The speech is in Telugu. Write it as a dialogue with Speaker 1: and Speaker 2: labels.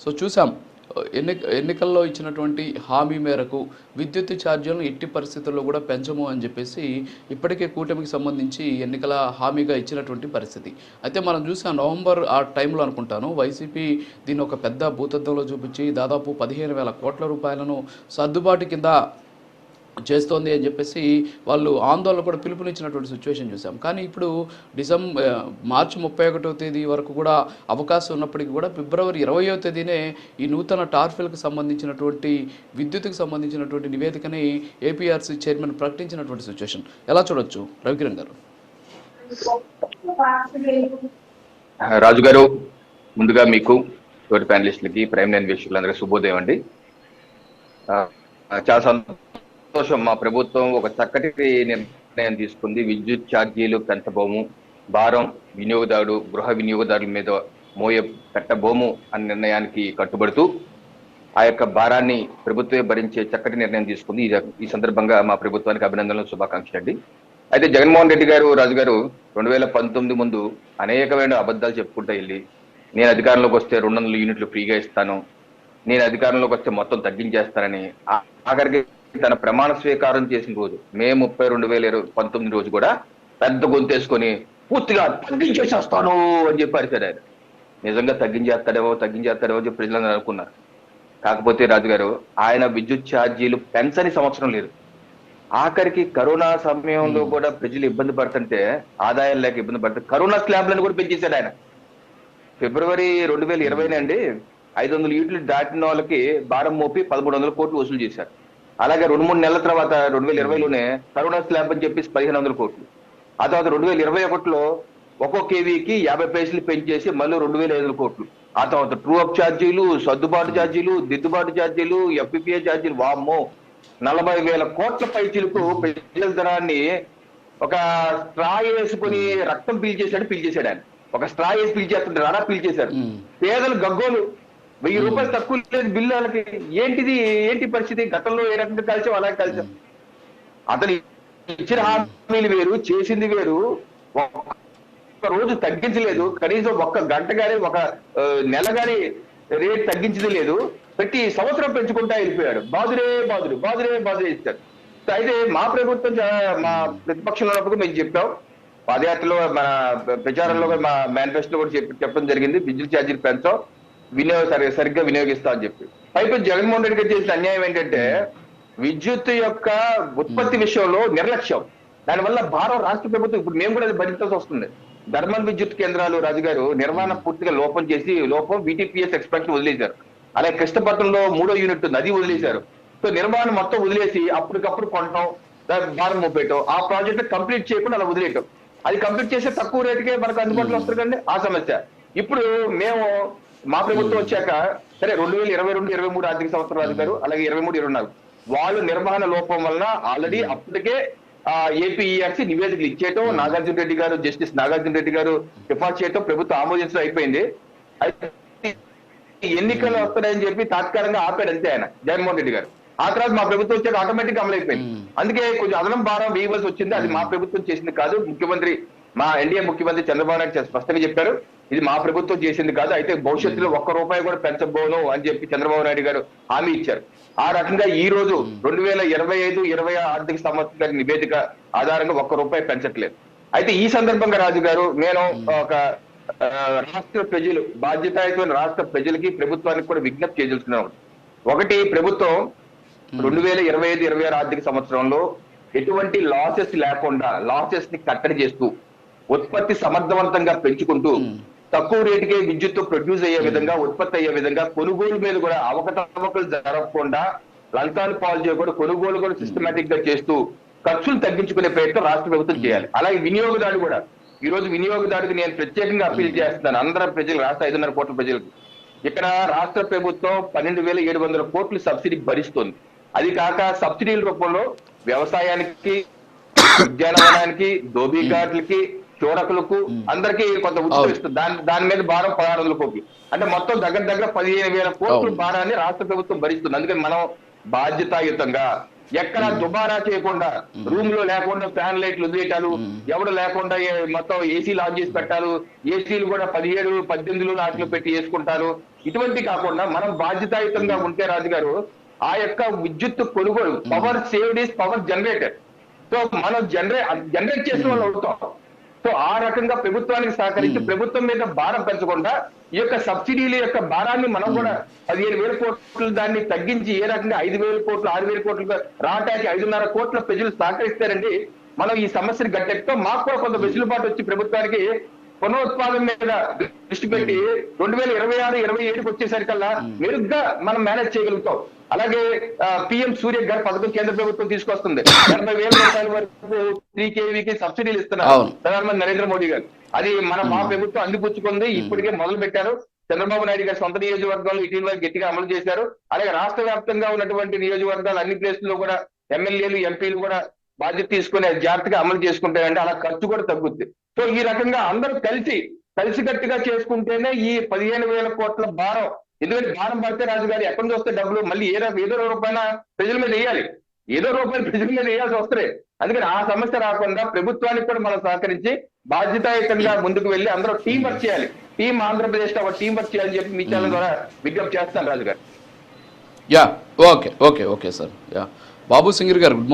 Speaker 1: సో చూసాం ఎన్ని ఎన్నికల్లో ఇచ్చినటువంటి హామీ మేరకు విద్యుత్ ఛార్జీలను ఎట్టి పరిస్థితుల్లో కూడా పెంచము అని చెప్పేసి ఇప్పటికే కూటమికి సంబంధించి ఎన్నికల హామీగా ఇచ్చినటువంటి పరిస్థితి. అయితే మనం చూసాం నవంబర్ ఆ టైంలో అనుకుంటాను వైసీపీ దీన్ని ఒక పెద్ద భూతత్వంలో చూపించి దాదాపు పదిహేను వేల కోట్ల రూపాయలను సర్దుబాటు కింద చేస్తోంది అని చెప్పేసి వాళ్ళు ఆందోళన కూడా పిలుపునిచ్చినటువంటి సిచ్యువేషన్ చూసాం. కానీ ఇప్పుడు డిసెంబర్ మార్చి ముప్పై ఒకటో తేదీ వరకు కూడా అవకాశం ఉన్నప్పటికీ కూడా ఫిబ్రవరి ఇరవయో తేదీనే ఈ నూతన టార్ఫిల్కి సంబంధించినటువంటి విద్యుత్కి సంబంధించినటువంటి నివేదికని ఏపీఆర్సీ చైర్మన్ ప్రకటించినటువంటి సిచ్యువేషన్ ఎలా చూడొచ్చు? రవికిరణ్ గారు.
Speaker 2: రాజు గారు ముందుగా మీకు తోటి ప్యానలిస్టులకి ప్రైమ్ లైన్ వీక్షకులందరికీ శుభోదయం అండి. చాలా సంతోషం. మా ప్రభుత్వం ఒక చక్కటి నిర్ణయం తీసుకుంది. విద్యుత్ ఛార్జీలు పెంచబోము. భారం వినియోగదారుడు గృహ వినియోగదారుల మీద మోయ పెట్టబోము అనే నిర్ణయానికి కట్టుబడుతూ ఆ యొక్క భారాన్ని ప్రభుత్వమే భరించే చక్కటి నిర్ణయం తీసుకుంది. ఈ- ఈ సందర్భంగా మా ప్రభుత్వానికి అభినందనలు శుభాకాంక్షలు అండి. అయితే జగన్మోహన్ రెడ్డి గారు రాజు గారు రెండు వేల పంతొమ్మిది ముందు అనేకమైన అబద్ధాలు చెప్పుకుంటూ వెళ్ళి నేను అధికారంలోకి వస్తే రెండు వందల యూనిట్లు ఫ్రీగా ఇస్తాను నేను అధికారంలోకి వస్తే మొత్తం తగ్గించేస్తానని ఆఖరికి తన ప్రమాణ స్వీకారం చేసిన రోజు మే ముప్పై రెండు వేల ఇరవై పంతొమ్మిది రోజు కూడా పెద్ద గొంతేసుకొని పూర్తిగా తగ్గించేసేస్తాను అని చెప్పి అరిచాడు ఆయన. నిజంగా తగ్గించేస్తాడేమో తగ్గించేస్తాడేమో చెప్పి ప్రజలందరూ అనుకున్నారు. కాకపోతే రాజుగారు ఆయన విద్యుత్ ఛార్జీలు పెంచని సంవత్సరం లేదు. ఆఖరికి కరోనా సమయంలో కూడా ప్రజలు ఇబ్బంది పడుతుంటే ఆదాయం లేక ఇబ్బంది పడితే కరోనా స్లాబ్లను కూడా పెంచేశాడు ఆయన. ఫిబ్రవరి రెండు వేల ఇరవై అండి ఐదు వందల యూట్లు దాటిన వాళ్ళకి భారం మోపి పదమూడు వందల కోట్లు వసూలు చేశారు. అలాగే రెండు మూడు నెలల తర్వాత రెండు వేల ఇరవైలోనే కరోనా స్లాబ్ అని చెప్పేసి పదిహేను వందల కోట్లు. ఆ తర్వాత రెండు వేల ఇరవై ఒకటిలో ఒక్కో కేవీకి యాభై పైసలు పెంచేసి మళ్ళీ రెండు వేల ఐదు కోట్లు. ఆ తర్వాత ట్రూ అప్ ఛార్జీలు సర్దుబాటు ఛార్జీలు దిద్దుబాటు ఛార్జీలు ఎఫ్పిపిఏ ఛార్జీలు వామ్మో నలభై వేల కోట్ల పైచీలకు ప్రజల ధనాన్ని ఒక స్ట్రా వేసుకుని రక్తం పీల్చేశాడు పీల్చేశాడు ఆయన. ఒక స్ట్రా వేసి పీల్చేస్తుంటే రాడా పీల్చేశారు. పేదలు గగ్గోలు. వెయ్యి రూపాయలు తక్కువ లేదు బిల్లు వాళ్ళకి ఏంటిది? ఏంటి పరిస్థితి? గతంలో ఏ రకంగా కలిసాం అలాగే కలిసాం. అతను ఇచ్చిన హామీలు వేరు చేసింది వేరు. ఒక్క రోజు తగ్గించలేదు. కనీసం ఒక్క గంట గానీ ఒక నెల గానీ రేట్ తగ్గించదు లేదు. ప్రతి సంవత్సరం పెంచుకుంటా వెళ్ళిపోయాడు. బాదురే బాదురు బాదురే బాదురే ఇచ్చారు. అయితే మా ప్రభుత్వం మా ప్రతిపక్షంలో ఉన్నప్పుడు మేము చెప్పాం. పాదయాత్రలో మన ప్రచారంలో మా మేనిఫెస్టో కూడా చెప్పి చెప్పడం జరిగింది. విద్యుత్ ఛార్జీలు పెంచాం. వినియోగ సరి- సరిగ్గా వినియోగిస్తా అని చెప్పి. పైపు జగన్మోహన్ రెడ్డి గారు చేసిన అన్యాయం ఏంటంటే విద్యుత్ యొక్క ఉత్పత్తి విషయంలో నిర్లక్ష్యం. దానివల్ల భారం రాష్ట్ర ప్రభుత్వం ఇప్పుడు మేము కూడా అది భరించాల్సి వస్తుంది. ధర్మల్ విద్యుత్ కేంద్రాలు రాజుగారు నిర్మాణ పూర్తిగా లోపం చేసి లోపం బీటీపీఎస్ ఎక్స్పెక్ట్ వదిలేశారు. అలాగే కృష్ణపట్నంలో మూడో యూనిట్ ఉంది అది వదిలేశారు. సో నిర్మాణం మొత్తం వదిలేసి అప్పటికప్పుడు కొనటం భారం మోపేయటం ఆ ప్రాజెక్ట్ కంప్లీట్ చేయకుండా అలా వదిలేయటం. అది కంప్లీట్ చేస్తే తక్కువ రేటుకే మనకు అందుబాటులో వస్తుంది కండి ఆ సమస్య. ఇప్పుడు మేము మా ప్రభుత్వం వచ్చాక సరే రెండు వేల ఇరవై రెండు ఇరవై మూడు ఆర్థిక సంవత్సరం గారు అలాగే ఇరవై మూడు ఇరవై నాలుగు. వాళ్ళు నిర్వహణ లోపం వలన ఆల్రెడీ అప్పటికే ఏపీఈఆర్సీ నివేదికలు ఇచ్చేయటం నాగార్జున రెడ్డి గారు జస్టిస్ నాగార్జున రెడ్డి గారు సిఫార్సు చేయటం ప్రభుత్వం ఆమోదించడం అయిపోయింది. ఎన్నికలు వస్తాయని చెప్పి తాత్కాలికంగా ఆపాడు అంతే ఆయన జగన్మోహన్ రెడ్డి గారు. ఆ తర్వాత మా ప్రభుత్వం వచ్చాక ఆటోమేటిక్ అమలైపోయింది. అందుకే కొంచెం అదనం భారం వేయవలసి వచ్చింది. అది మా ప్రభుత్వం చేసింది కాదు ముఖ్యమంత్రి మా ఎన్డీఏ ముఖ్యమంత్రి చంద్రబాబు నాయుడు స్పష్టంగా చెప్పారు. ఇది మా ప్రభుత్వం చేసింది కాదు అయితే భవిష్యత్తులో ఒక్క రూపాయి కూడా పెంచబోను అని చెప్పి చంద్రబాబు నాయుడు గారు హామీ ఇచ్చారు. ఆ రకంగా ఈ రోజు రెండు వేల ఇరవై ఐదు ఇరవై ఆర్థిక సంవత్సరం నివేదిక ఆధారంగా ఒక్క రూపాయి పెంచట్లేదు. అయితే ఈ సందర్భంగా రాజు గారు నేను ఒక ఆ, రాష్ట్ర ప్రజలు బాధ్యతాయుతమైన రాష్ట్ర ప్రజలకి ప్రభుత్వానికి కూడా విజ్ఞప్తి చేయదలుచుకున్నాం ఒకటి ప్రభుత్వం రెండు వేల ఇరవై ఐదు ఇరవై ఆరు ఆర్థిక సంవత్సరంలో ఎటువంటి లాసెస్ లేకుండా లాసెస్ని కట్టడి చేస్తూ ఉత్పత్తి సమర్థవంతంగా పెంచుకుంటూ. తక్కువ రేటుకే విద్యుత్ ప్రొడ్యూస్ అయ్యే విధంగా ఉత్పత్తి అయ్యే విధంగా కొనుగోలు మీద కూడా అవకతవకలు జరగకుండా లంచాలు పాలు చేయకుండా కొనుగోలు కూడా సిస్టమేటిక్గా చేస్తూ ఖర్చులు తగ్గించుకునే ప్రయత్నం రాష్ట్ర ప్రభుత్వం చేయాలి. అలాగే వినియోగదారుడు కూడా. ఈ రోజు వినియోగదారుడికి నేను ప్రత్యేకంగా అప్పీల్ చేస్తున్నాను. అందరూ ప్రజలు రాష్ట్ర ఐదున్నర కోట్ల ప్రజలకు. ఇక్కడ రాష్ట్ర ప్రభుత్వం పన్నెండు వేల ఏడు వందల కోట్లు సబ్సిడీ భరిస్తుంది. అది కాక సబ్సిడీల రూపంలో వ్యవసాయానికి ఉద్యానవనానికి దోబీ ఘాట్లకి చోరకులకు అందరికీ కొంత ఉచితం. ఇస్తుంది. దాని దాని మీద భారం పదహారు వందల కోట్లు. అంటే మొత్తం దగ్గర దగ్గర పదిహేను వేల కోట్ల. భారాన్ని రాష్ట్ర ప్రభుత్వం భరిస్తుంది. అందుకని మనం బాధ్యతాయుతంగా ఎక్కడ దుబారా చేయకుండా రూమ్లో లేకుండా ఫ్యాన్ లైట్లు వదిలేయటాలు ఎవడు లేకుండా మొత్తం ఏసీలు ఆన్ చేసి పెట్టాలు ఏసీలు కూడా పదిహేడు పద్దెనిమిదిలో నాటిలో పెట్టి వేసుకుంటారు. ఇటువంటి కాకుండా మనం బాధ్యతాయుతంగా ఉంటే రాజు గారు ఆ యొక్క విద్యుత్ కొనుగోలు power saved is power generator. So మనం జనరే జనరేట్ చేసిన వాళ్ళు అవుతాం. సో ఆ రకంగా ప్రభుత్వానికి సహకరించి ప్రభుత్వం మీద భారం పెంచకుండా ఈ యొక్క సబ్సిడీల యొక్క భారాన్ని మనం కూడా పదిహేను వేల కోట్లు దాన్ని తగ్గించి ఏ రకంగా ఐదు వేల కోట్లు ఆరు వేల కోట్లు రావటానికి ఐదున్నర కోట్ల ప్రజలు సహకరిస్తారండి మనం ఈ సమస్యను గట్టెక్కుతాం మాకు కూడా కొంత వెసులుబాటు వచ్చి ప్రభుత్వానికి పునరుత్పాదన మీద దృష్టి పెట్టి రెండు వేల ఇరవై ఆరు ఇరవై ఏడుకి వచ్చేసరికల్లా మెరుగ్గా మనం మేనేజ్ చేయగలుగుతాం. అలాగే పిఎం సూర్య గారి పథకం కేంద్ర ప్రభుత్వం తీసుకొస్తుంది. ఎనభై వేల రూపాయల వరకు త్రీ కేవీకి సబ్సిడీలు ఇస్తున్నారు. ప్రధానమంత్రి నరేంద్ర మోడీ గారు. అది మన మా ప్రభుత్వం అందిపుచ్చుకుంది ఇప్పటికే మొదలు పెట్టారు చంద్రబాబు నాయుడు గారి సొంత నియోజకవర్గంలో ఇటీవల గట్టిగా అమలు చేశారు. అలాగే రాష్ట్ర వ్యాప్తంగా ఉన్నటువంటి నియోజకవర్గాలు అన్ని ప్లేసుల్లో కూడా ఎమ్మెల్యేలు ఎంపీలు కూడా బాధ్యత తీసుకుని జాగ్రత్తగా అమలు చేసుకుంటారంటే అలా ఖర్చు కూడా తగ్గుద్ది. సో ఈ రకంగా అందరూ కలిసి కలిసికట్టుగా చేసుకుంటేనే ఈ పదిహేను వేల కోట్ల భారం. ఎందుకంటే భారం పడితే రాజుగారు ఎక్కడి నుంచి వస్తే డబ్బులు? మళ్ళీ ఏదో ఏదో రూపాయన ప్రజల మీద వేయాలి. ఏదో రూపాయలు ప్రజల మీద వేయాల్సి వస్తాయి అందుకని ఆ సమస్య రాకుండా ప్రభుత్వానికి కూడా మనం సహకరించి బాధ్యతాయుతంగా ముందుకు వెళ్ళి అందరూ టీం వర్క్ చేయాలి. టీం ఆంధ్రప్రదేశ్లో ఒక టీం వర్క్ చేయాలని చెప్పి మీ ఛానల్ ద్వారా విజ్ఞప్తి చేస్తాను రాజుగారు.
Speaker 1: Yeah okay okay okay sir. Yeah. Babu singer గారు